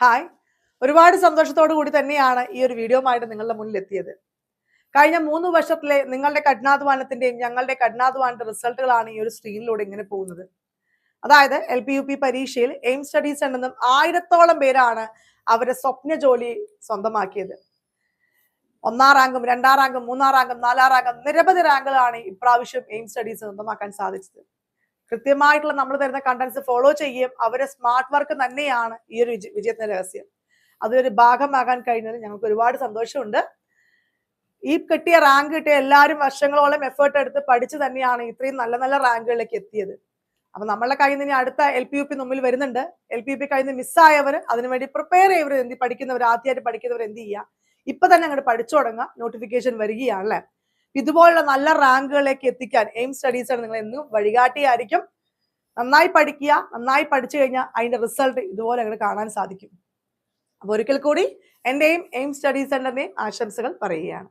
Hi ഒരുപാട് സന്തോഷത്തോടു കൂടി തന്നെയാണ് ഈ ഒരു വീഡിയോ ആയിട്ട് നിങ്ങളുടെ മുന്നിൽ എത്തിയത് കഴിഞ്ഞ മൂന്ന് വർഷത്തിലെ നിങ്ങളുടെ കഠിനാധ്വാനത്തിന്റെയും ഞങ്ങളുടെ കഠിനാധ്വാനത്തിന്റെ റിസൾട്ടുകളാണ് ഈ ഒരു സ്ക്രീനിലൂടെ ഇങ്ങനെ പോകുന്നത്. അതായത് എൽ പി യു പി പരീക്ഷയിൽ എയിം സ്റ്റഡീസ് എന്നും ആയിരത്തോളം പേരാണ് അവരെ സ്വപ്ന ജോലി സ്വന്തമാക്കിയത്. ഒന്നാം റാങ്കും രണ്ടാം റാങ്കും മൂന്നാം റാങ്കും നാലാം റാങ്കും നിരവധി റാങ്കുകളാണ് ഇപ്രാവശ്യം എയിം സ്റ്റഡീസ് സ്വന്തമാക്കാൻ സാധിച്ചത്. കൃത്യമായിട്ടുള്ള നമ്മൾ തരുന്ന കണ്ടന്റ്സ് ഫോളോ ചെയ്യുകയും അവരെ സ്മാർട്ട് വർക്ക് തന്നെയാണ് ഈ ഒരു വിജയത്തിന്റെ രഹസ്യം. അതൊരു ഭാഗമാകാൻ കഴിഞ്ഞതിൽ ഞങ്ങൾക്ക് ഒരുപാട് സന്തോഷമുണ്ട്. ഈ കിട്ടിയ റാങ്ക് കിട്ടിയ എല്ലാവരും വർഷങ്ങളോളം എഫേർട്ട് എടുത്ത് പഠിച്ചു തന്നെയാണ് ഇത്രയും നല്ല നല്ല റാങ്കുകളിലേക്ക് എത്തിയത്. അപ്പൊ നമ്മളുടെ കയ്യിൽ നിന്ന് അടുത്ത എൽ പി യു പി മുമ്പിൽ വരുന്നുണ്ട്. എൽ പി യു പി നിന്ന് മിസ്സായവർ അതിനുവേണ്ടി പ്രിപ്പയർ ചെയ്യവർ എന്ത് പഠിക്കുന്നവർ ആദ്യമായിട്ട് പഠിക്കുന്നവർ എന്ത് ചെയ്യുക? ഇപ്പൊ തന്നെ അങ്ങോട്ട് പഠിച്ചു തുടങ്ങുക. നോട്ടിഫിക്കേഷൻ വരികയാണല്ലേ ഇതുപോലുള്ള നല്ല റാങ്കുകളിലേക്ക് എത്തിക്കാൻ എയിം സ്റ്റഡീസ് ആണ് നിങ്ങൾ എന്നും വഴികാട്ടിയായിരിക്കും. നന്നായി പഠിക്കുക നന്നായി പഠിച്ചു കഴിഞ്ഞാൽ അതിന്റെ റിസൾട്ട് ഇതുപോലെ അങ്ങനെ കാണാൻ സാധിക്കും. അപ്പൊ ഒരിക്കൽ കൂടി എന്റെയും എയിം സ്റ്റഡീസ് സെന്ററിന്റെയും ആശംസകൾ പറയുകയാണ്.